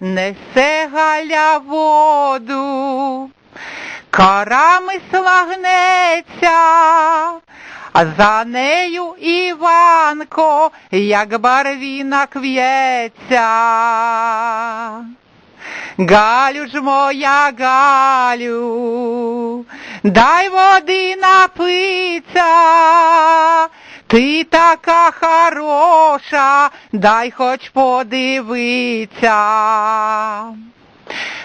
несе галя воду, карами слагнеться, а за нею Іванко, як барвінок в'ється. Галю ж моя Галю, дай води напиться, ти така хороша, дай хоч подивиться.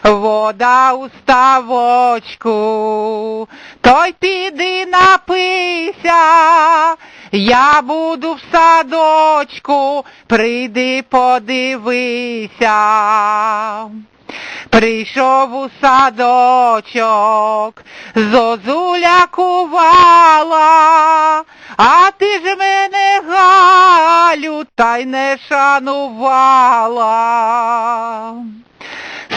Вода у ставочку, той піди напийся, я буду в садочку, прийди подивися. Прийшов у садочок, зозуля кувала, а ти ж мене, Галю, та й не шанувала.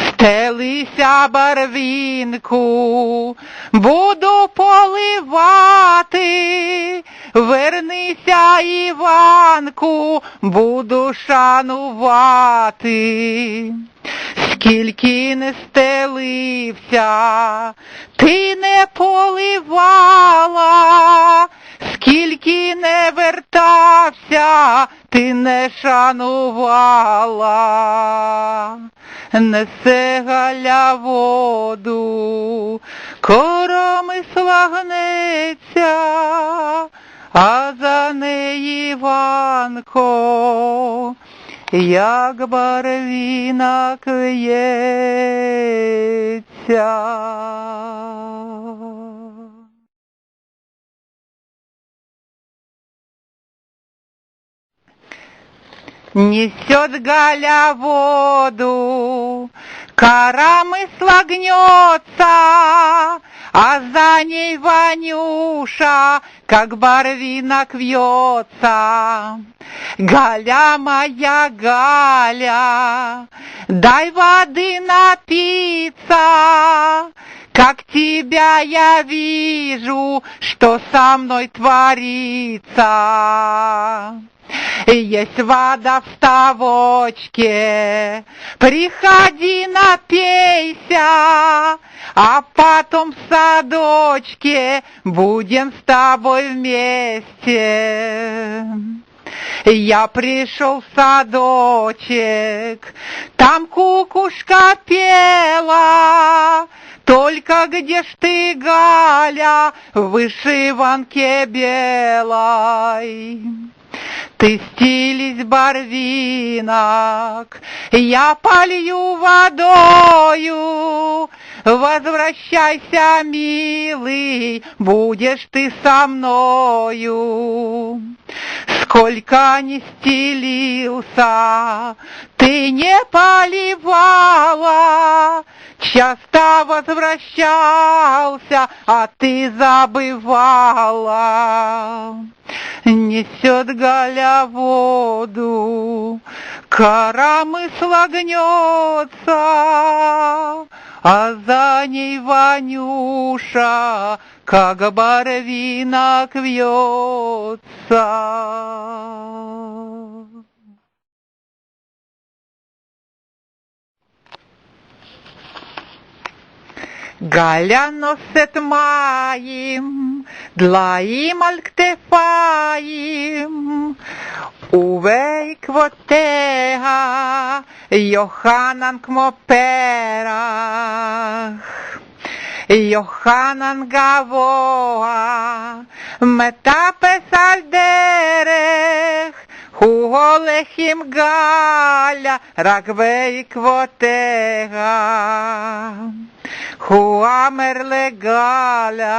Стелися барвінку, буду поливати, вернися, Іванку, буду шанувати. Скільки не стелився, ти не поливала, скільки не вертався, ти не шанувала. Несе галя воду, короми слагнеться, а за неї Іванко, як барвінок в'ється. Несет Галя воду, карами слагнется, а за ней Ванюша, как барвинок вьется. Галя моя, Галя, дай воды напиться, как тебя я вижу, что со мной творится. Есть вода в ставочке, приходи напейся, а потом в садочке будем с тобой вместе. Я пришел в садочек, там кукушка пела, только где ж ты, Галя, в вышиванке белой? Ты стились барвинок, я полью водою. Возвращайся, милый, будешь ты со мною. Сколько не стелился, ты не поливала, Часто возвращался, а ты забывала. Несет Галя воду, карамы слагнется, а за ней Ванюша, как барвинок вьется. Γαλιάνωσε τμάιμ, δλαίμ αλκτεφάιμ, ουβέ ικβοτέα, Ιωχάναν κμοπέραχ. Ιωχάναν γαβόα, μετά πες αλδέρεχ, על דרך, הוא הולך עם גליה רק בעקבותיה. הוא אומר לגליה,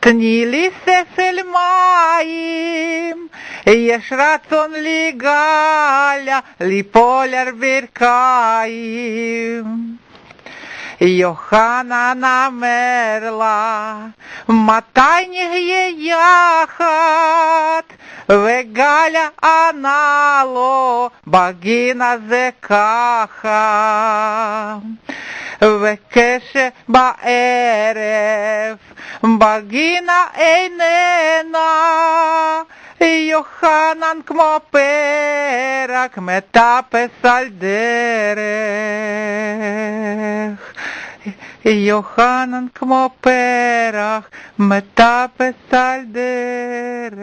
תני לי ספל מים, יש רצון לי גליה ליפול על ברכיים. יוחנן אומר לה, מתי נהיה יחד? וגליה ענה לו, בגין הזה ככה. וכשבערב בגינה איננה, יוחנן כמו פרק מטפס על דרך. יוחנן כמו פרח, מטפס על דרך.